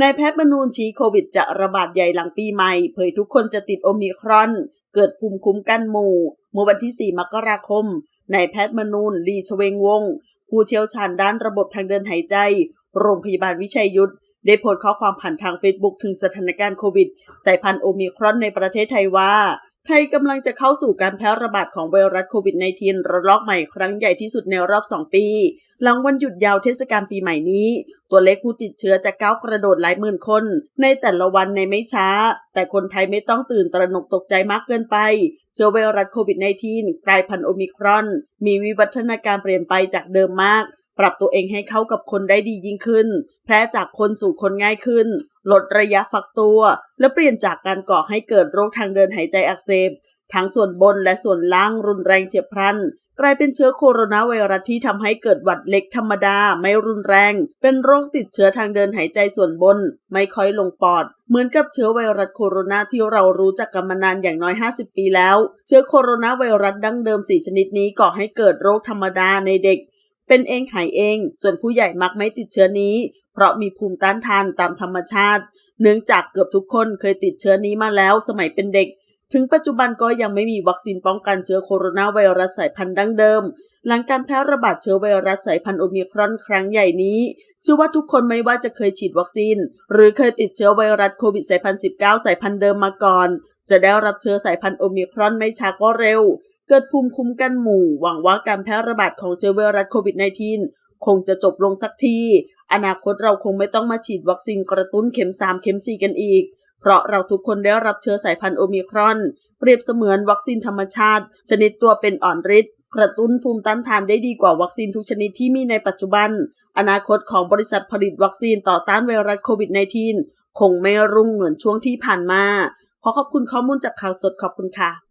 นายแพทย์มนูนชี้โควิดจะระบาดใหญ่หลังปีใหม่ เผยทุกคนจะติดโอมิครอน เกิดภูมิคุ้มกันหมู่ เมื่อวันที่ 4 มกราคมนายแพทย์มนูนลีชเวงวง ผู้เชี่ยวชาญด้านระบบทางเดินหายใจ โรงพยาบาลวิชัยยุทธได้โพสต์ข้อความผ่านทางเฟซบุ๊กถึงสถานการณ์โควิด สายพันธุ์โอมิครอนในประเทศไทยว่า ไทยกำลังจะเข้าสู่การแพร่ระบาดของไวรัสโควิด -19 ระลอกใหม่ครั้งใหญ่ที่สุดในรอบ 2 ปี หลังวันหยุดยาวเทศกาลปีใหม่นี้ ตัวเลขผู้ติดเชื้อจะก้าวกระโดดหลายหมื่นคน ในแต่ละวันในไม่ช้า แต่คนไทยไม่ต้องตื่นตระหนกตกใจมากเกินไป เชื้อไวรัสโควิด -19 กลายพันธุ์โอมิครอน มีวิวัฒนาการเปลี่ยนไปจากเดิมมาก ปรับตัวเองให้เข้ากับคนได้ดียิ่งขึ้น แพร่จากคนสู่คนง่ายขึ้น ลดระยะฟักตัว และเปลี่ยนจากการก่อให้เกิดโรคทางเดินหายใจอักเสบ ทั้งส่วนบนและส่วนล่างรุนแรงเฉียบพลันกลายเป็นเชื้อโคโรนาไวรัสที่ทำให้เกิดหวัดเล็กธรรมดาไม่รุนแรง เป็นโรคติดเชื้อทางเดินหายใจส่วนบน ไม่ค่อยลงปอด เหมือนกับเชื้อไวรัสโคโรนาที่เรารู้จักกันมานานอย่างน้อย 50 ปีแล้ว เชื้อโคโรนาไวรัสดั้งเดิม 4 ชนิดนี้ก่อให้เกิดโรคธรรมดาในเด็ก เป็นเองหายเอง ส่วนผู้ใหญ่มักไม่ติดเชื้อนี้ เพราะมีภูมิต้านทานตามธรรมชาติ เนื่องจากเกือบทุกคนเคยติดเชื้อนี้มาแล้วสมัยเป็นเด็ก ถึงปัจจุบันก็ยังไม่มีวัคซีนป้องกันเชื้อโคโรนาไวรัสสายพันธุ์ดั้งเดิม หลังการแพร่ระบาดเชื้อไวรัสสายพันธุ์โอมิครอนครั้งใหญ่นี้เชื่อว่าทุกคนไม่ว่าจะเคยฉีดวัคซีน หรือเคยติดเชื้อไวรัสโควิดสายพันธุ์19สายพันธุ์เดิมมาก่อน จะได้รับเชื้อสายพันธุ์โอมิครอนไม่ช้าก็เร็ว เกิดภูมิคุ้มกันหมู่ หวังว่าการแพร่ระบาดของเชื้อไวรัสโควิด -19 คงจะจบลงสักทีอนาคตเราคงไม่ต้องมาฉีดวัคซีนกระตุ้นเข็ม3เข็ม4กันอีก เพราะเราทุกคนได้รับเชื้อสายพันธุ์โอมิครอน เปรียบเสมือนวัคซีนธรรมชาติ ชนิดตัวเป็นอ่อนฤทธิ์กระตุ้นภูมิต้านทานได้ดีกว่าวัคซีนทุกชนิดที่มีในปัจจุบัน อนาคตของบริษัทผลิตวัคซีนต่อต้านไวรัสโควิด -19 คงไม่รุ่งเหมือนช่วงที่ผ่านมา ขอขอบคุณข้อมูลจากข่าวสดขอบคุณค่ะ